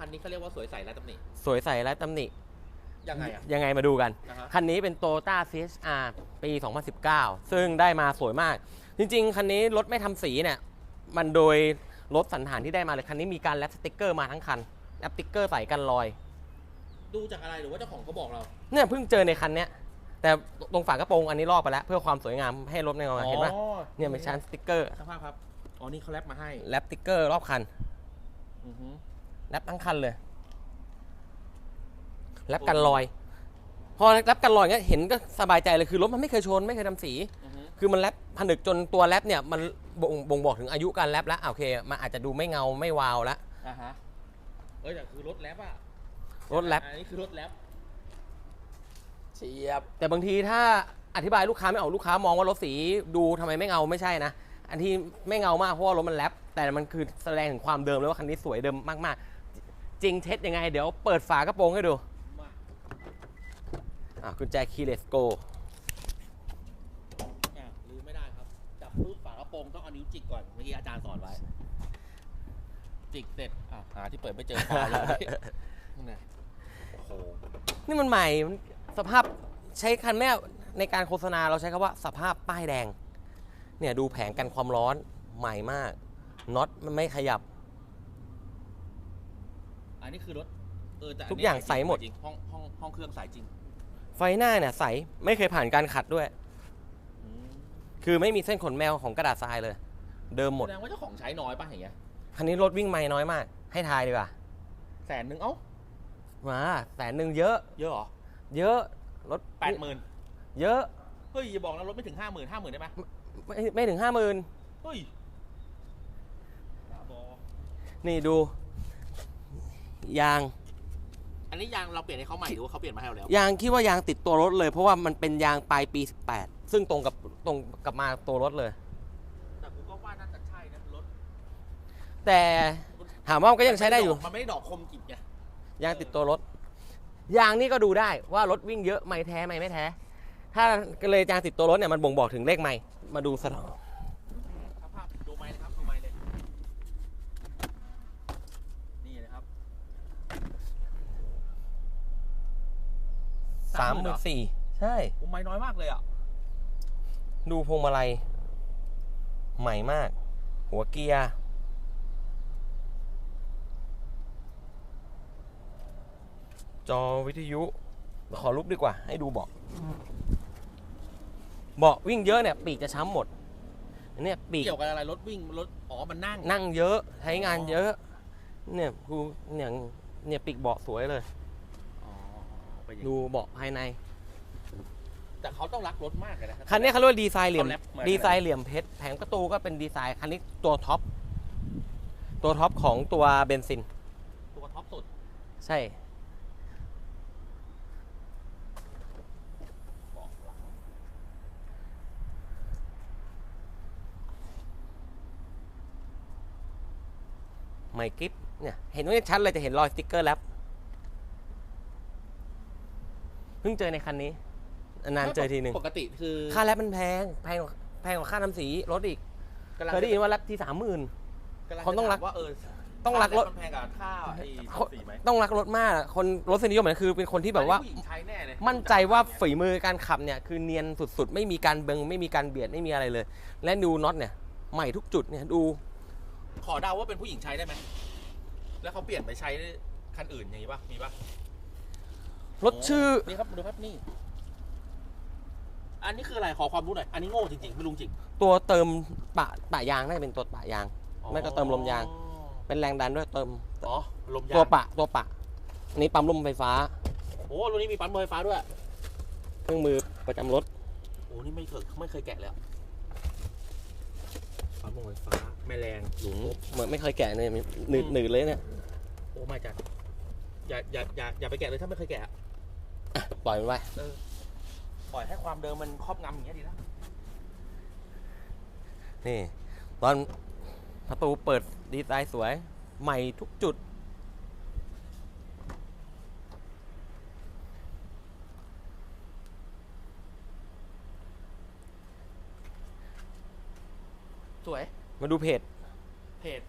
คันนี้เขาเรียกว่าสวยใสและตำหนิสวยใสและตำหนิ ยังไงอะ ยังไงมาดูกันนะฮะ คันนี้เป็น t o y ต้า CHR ปี 2019 ซึ่งได้มาสวยมาก จริงๆ คันนี้รถไม่ทำสีเนี่ย มันโดยรถสันฐานที่ได้มาเลย คันนี้มีการแรปสติกเกอร์มาทั้งคันแรปสติกเกอร์ใส่กันรอย ดูจากอะไรหรือว่าเจ้าของเขาบอกเราเนี่ยเพิ่งเจอในคันเนี้ย แต่ตรงฝากระโปรงอันนี้ลอกไปแล้ว เพื่อความสวยงามให้รถในงานเห็นปะอ๋อเนี่ยเป็นชั้นสติกเกอร์สภาพครับ อ๋อ นี่เขาแรปมาให้แรปสติกเกอร์รอบคัน อือฮึ แรปทั้งคันเลยแรปกันรอย พอแรปกันรอยเงี้ยเห็นก็สบายใจเลยคือรถมันไม่เคยชนไม่เคยทำสีอือฮึคือมันแรปผนึกจนตัวแรปเนี่ยมันบ่งบ่งบอกถึงอายุการแรปแล้วอะโอเค มันอาจจะดูไม่เงาไม่วาวแล้วอ่าฮะเอ้ยแต่คือรถแรปอะรถแรปอันนี้คือรถแรปเฉียบ แต่บางทีถ้าอธิบายลูกค้าไม่ออกลูกค้ามองว่ารถสีดูทำไมไม่เงาไม่ใช่นะอันที่ไม่เงามากเพราะว่ารถมันแรปแต่มันคือแสดงถึงความเดิมเลยว่าคันนี้สวยเดิมมากๆ จริงเท็จยังไง เดี๋ยวเปิดฝากระโปรงให้ดูมาอะกุญแจคีย์เลสโกอะลืมไม่ได้ครับ จับรูปฝากระโปรงต้องเอานิ้วจิกก่อน เมื่อกี้อาจารย์สอนไว้ จิกเสร็จอะหาที่เปิดไม่เจอฝาเลยนี่ไงโอ้โห นี่มันใหม่มันสภาพใช้คันแม่ในการโฆษณาเราใช้คำว่าสภาพป้ายแดง เนี่ยดูแผงกันความร้อนใหม่มากน็อตมันไม่ขยับ อันนี้คือรถเออแต่นทุกนี้อย่างใสหมด จริงห้องห้องห้องเครื่องใสจริงไฟหน้าเนี่ยใสไม่เคยผ่านการขัดด้วย อืมคือไม่มีเส้นขนแมวของกระดาษทรายเลย เดิมหมด แสดงว่าเจ้าของใช้น้อยป่ะอย่างเงี้ยคันนี้รถวิ่งไม่น้อยมาก ให้ทายดีกว่าแสนหนึ่งเอ้ามาแสนหนึ่งเยอะ เยอะเหรอเยอะรถแปดหมื่นเยอะเฮ้ยอย่าบอกนะรถไม่ถึงห้าหมื่นห้าหมื่นได้ไหมไม่ไม่ถึงห้าหมื่นเฮ้ยบ้าบอนี่ดู ยาง อันนี้ยางเราเปลี่ยนให้เขาใหม่หรือว่าเขาเปลี่ยนมาให้เราแล้วยางคิดว่ายางติดตัวรถเลย เพราะว่ามันเป็นยางปลายปี 18 ซึ่งตรงกับตรงกับมาตัวรถเลย แต่กูก็ว่าน่าจะใช่นะรถแต่ถามว่ามันก็ยังใช้ได้อยู่มันไม่ได้ดอกคมกิบไงยางติดตัวรถยางนี่ก็ดูได้ว่ารถวิ่งเยอะไม่แท้ไม่ไม่แท้ ถ้าเลยยางติดตัวรถเนี่ยมันบ่งบอกถึงเลขไม่มาดูสถาน สภาพดูไม้เลยครับดูไม้เลย นี่นะครับ สามหมื่นสี่ใช่โอ้ไม้น้อยมากเลยอะ ดูพวงมาลัย ใหม่มาก หัวเกียร์จอวิทยุ ขอลุกดีกว่า ให้ดูเบาะเบาะวิ่งเยอะเนี่ย ปีกจะช้ำหมดอันเนี่ยปีกเกี่ยวกับอะไรรถวิ่งรถอ๋อมันนั่ง นั่งเยอะใช้งานเยอะ เนี่ยกูเนี่ยเนี่ยปีกเบาะสวยเลยอ๋อ ไปอย่างดูเบาะภายใน แต่เขาต้องรักรถมากเลยนะ คันนี้เขาเรียกว่าดีไซน์เหลี่ยมเขาแรปมา ดีไซน์เหลี่ยมเพชร แผงประตูก็เป็นดีไซน์ คันนี้ตัวท็อป ตัวท็อปของตัวเบนซิน ตัวท็อปสุดใช่เบอกหลังไมกิฟเนี่ย เห็นว่าชัดเลยจะเห็นรอยสติ๊กเกอร์แล้ว เพิ่งเจอในคันนี้นานๆเจอทีหนึ่งปกติคือค่าแรปมันแพงแพงกว่าแพงกว่าค่าทำสีรถอีกกำลังเคยได้ยินว่าแรปที่สามหมื่นกำลัเขาต้องรักจะถมว่าเออต้องรักรถมันแพงกับค่าไอ้สีไหมต้องรักรถมาก คนรถสนิยมเนี่ยคือเป็นคนที่แบบว่าผู้หญิงใช้แน่เลยมั่นใจว่าฝีมือการขับเนี่ย คือเนียนสุดๆ ไม่มีการเบิงไม่มีการเบียดไม่มีอะไรเลย และดูน็อตเนี่ย ใหม่ทุกจุดเนี่ยดู ขอเดาว่าเป็นผู้หญิงใช้ได้ไหมแล้วเขาเปลี่ยนไปใช้คันอื่นอย่างนี้ป่ะมีป่ะ รถชื่อ นี่ครับดูครับนี่ อันนี้คืออะไรขอความรู้หน่อย อันนี้โง่จริงๆไม่รู้จริงตัวเติมปะปะยางน่าจะเป็นตัวปะยาง ไม่ก็เติมลมยางอ๋อเป็นแรงดันด้วยเติม อ๋อลมยางตัวปะตัวปะอันนี้ปั๊มลมไฟฟ้าโอ้รุ่นนี้มีปั๊มไฟฟ้าด้วยเครื่องมือประจำรถโอ้นี่ไม่เคยไม่เคยแกะเลยอะปั๊มไฟฟ้าไม่แรงหลุมเหมือนไม่เคยแกะเลยหนืดหนืดเลยเนี่ยโอ้ไม่จัดอย่าอย่าอย่าอย่าไปแกะเลยถ้าไม่เคยแกะ อะปล่อยมันไว้ปล่อยให้ความเดิมมันครอบงำอย่างเงี้ยดีแล้วนี่ ตอนประตูเปิดดีไซน์สวย ใหม่ทุกจุด สวย มาดูเพจเพจ